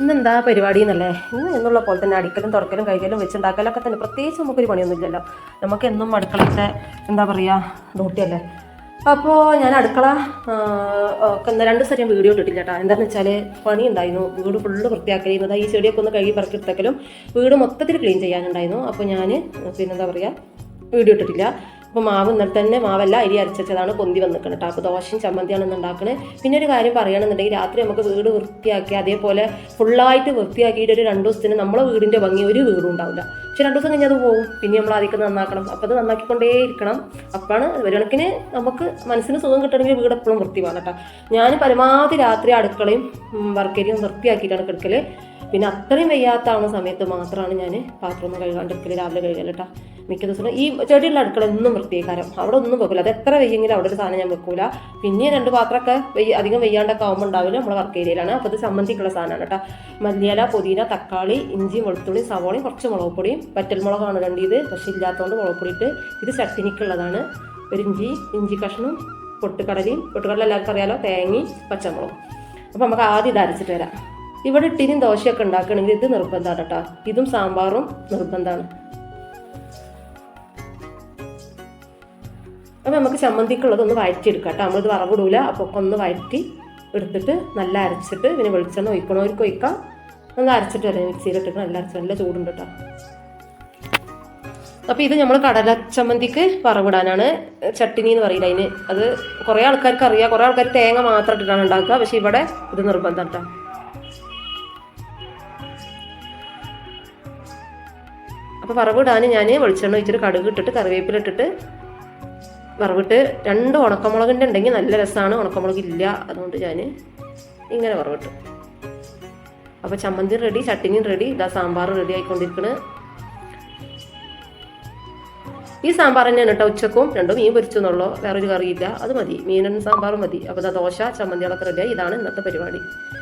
ഇന്നെന്താ പരിപാടി എന്നല്ലേ? ഇന്ന് എന്നുള്ള പോലെ തന്നെ അടിക്കലും തുറക്കലും കഴിക്കലും വെച്ചുണ്ടാക്കലൊക്കെ തന്നെ പ്രത്യേകിച്ച് നമുക്കൊരു പണിയൊന്നുമില്ലല്ലോ. നമുക്ക് എന്നും അടുക്കളത്തെ എന്താ പറയുക ഡ്യൂട്ടിയല്ലേ അപ്പോൾ ഞാൻ അടുക്കള ഒക്കെ രണ്ട് ഞാൻ വീഡിയോ ഇട്ടിട്ടില്ല കേട്ടോ. എന്താണെന്ന് വെച്ചാൽ പണി ഉണ്ടായിരുന്നു വീട് ഫുള്ള് വൃത്തിയാക്കലിരുന്നത്. ഈ ചെടിയൊക്കെ ഒന്ന് കഴുകി പറക്കി എടുത്തേക്കലും വീട് മൊത്തത്തിൽ ക്ലീൻ ചെയ്യാനുണ്ടായിരുന്നു. അപ്പോൾ ഞാൻ പിന്നെന്താ പറയുക വീഡിയോ ഇട്ടിട്ടില്ല. അപ്പോൾ മാവ് ഇന്നലെ തന്നെ മാവല്ല അരി അരച്ചതാണ് പൊന്തി വന്നിക്കണം കേട്ടോ അപ്പോൾ ദോശയും ചമ്മന്തിയാണ് ഇന്ന് ഉണ്ടാക്കണത് പിന്നെ ഒരു കാര്യം പറയുകയാണെന്നുണ്ടെങ്കിൽ രാത്രി നമുക്ക് വീട് വൃത്തിയാക്കി അതേപോലെ ഫുള്ളായിട്ട് വൃത്തിയാക്കിയിട്ട് ഒരു രണ്ട് ദിവസത്തിന് നമ്മളെ വീടിന്റെ ഭംഗി ഒരു വീടും ഉണ്ടാവില്ല. പക്ഷെ രണ്ട് ദിവസം കഴിഞ്ഞാൽ അത് പോകും പിന്നെ നമ്മൾ ആദ്യം നന്നാക്കണം. അപ്പോൾ അത് നന്നാക്കിക്കൊണ്ടേ ഇരിക്കണം അപ്പോഴാണ് ഒരു കണക്കിന് നമുക്ക് മനസ്സിന് സുഖം കിട്ടണമെങ്കിൽ വീട് എപ്പോഴും വൃത്തി വേണം കേട്ടോ ഞാൻ പരമാവധി രാത്രി അടുക്കളയും വർക്കരിയും വൃത്തിയാക്കിയിട്ടാണ് കിടക്കൽ പിന്നെ അത്രയും വയ്യാത്താവുന്ന സമയത്ത് മാത്രമാണ് ഞാൻ പാത്രം കഴുകാണ്ടിരിക്കൽ രാവിലെ കഴുകൽ കേട്ടോ മിക്ക ദിവസവും ഈ ചെടിയുള്ള അടുക്കള ഒന്നും വൃത്തിയേക്കാരം അവിടെ ഒന്നും വെക്കില്ല അത് എത്ര വെയ്യെങ്കിലും അവിടെ ഒരു സാധനം ഞാൻ വെക്കൂല. പിന്നെ രണ്ട് പാത്രമൊക്കെ വെയ്യ അധികം വെയ്യാണ്ടൊക്കെ ആകുമ്പോൾ ഉണ്ടാവില്ല. നമ്മളെ വർക്ക് ഏരിയയിലാണ് അപ്പോൾ ഇത് സംബന്ധിക്കുള്ള സാധനമാണ് കേട്ടോ. മല്ലിയില പുതിന തക്കാളി ഇഞ്ചി വെളുത്തുള്ളി സവോളയും കുറച്ച് മുളക് പൊടിയും പറ്റൽമുളകാണ് രണ്ട് ഇത്. പക്ഷേ ഇല്ലാത്തതുകൊണ്ട് മുളക് പൊടി ഇട്ട് ഇത് ചട്ടിനിക്കുള്ളതാണ് ഒരു ഇഞ്ചി ഇഞ്ചി കഷ്ണം പൊട്ടുകടലയും പൊട്ടുകടല എല്ലാവർക്കും അറിയാലോ തേങ്ങി പച്ചമുളകും. അപ്പോൾ നമുക്ക് ആദ്യം ഇത് അരച്ചിട്ട് വരാം. ഇവിടെ ഇട്ടിനും ദോശയൊക്കെ ഉണ്ടാക്കണമെങ്കിൽ ഇത് നിർബന്ധമാണ് കേട്ടോ. ഇതും സാമ്പാറും നിർബന്ധമാണ്. അപ്പോൾ നമുക്ക് ചമ്മന്തിക്കുള്ളത് ഒന്ന് വഴറ്റിയെടുക്കാം കേട്ടോ. നമ്മളിത് വറവിടൂല. അപ്പോൾ ഒന്ന് വഴറ്റി എടുത്തിട്ട് നല്ല അരച്ചിട്ട് പിന്നെ വെളിച്ചെണ്ണ ഒഴിക്കണവർക്ക് ഒഴിക്കാം. നല്ല അരച്ചിട്ട് വരാം. മിക്സിയിലിട്ടിട്ട് നല്ല അരച്ച് നല്ല ചൂടുണ്ട് കേട്ടോ. അപ്പോൾ ഇത് നമ്മൾ കടല ചമ്മന്തിക്ക് വറവിടാനാണ്. ചട്ടിനി എന്ന് പറയില്ല അതിന്. അത് കുറേ ആൾക്കാർക്ക് അറിയാം. കുറേ ആൾക്കാർ തേങ്ങ മാത്രം ഇട്ടിട്ടാണ് ഉണ്ടാക്കുക. പക്ഷേ ഇവിടെ ഇത് നിർബന്ധം കേട്ടോ. അപ്പോൾ വറവിടാൻ ഞാൻ വെളിച്ചെണ്ണ ഒഴിച്ചിട്ട് കടുക് ഇട്ടിട്ട് കറിവേപ്പില ഇട്ടിട്ട് വറവിട്ട് രണ്ട് ഉണക്കമുളകിന്റെ ഉണ്ടെങ്കിൽ നല്ല രസമാണ് ഉണക്കമുളക് ഇല്ല അതുകൊണ്ട് ഞാൻ ഇങ്ങനെ വറവിട്ടു. അപ്പോൾ ചമ്മന്തി റെഡി ചട്ടിനിയും റെഡി ഇതാ സാമ്പാർ റെഡി ആയിക്കൊണ്ടിരിക്കണ്. ഈ സാമ്പാർ തന്നെയാണ് കേട്ടോ ഉച്ചക്കും. രണ്ടും മീൻ പൊരിച്ചു എന്നുള്ളൂ വേറൊരു കറിയില്ല. അത് മതി. മീനും സാമ്പാറും മതി. അപ്പോൾ ദോശ ചമ്മന്തികളൊക്കെ റെഡിയായി ഇതാണ് ഇന്നത്തെ പരിപാടി.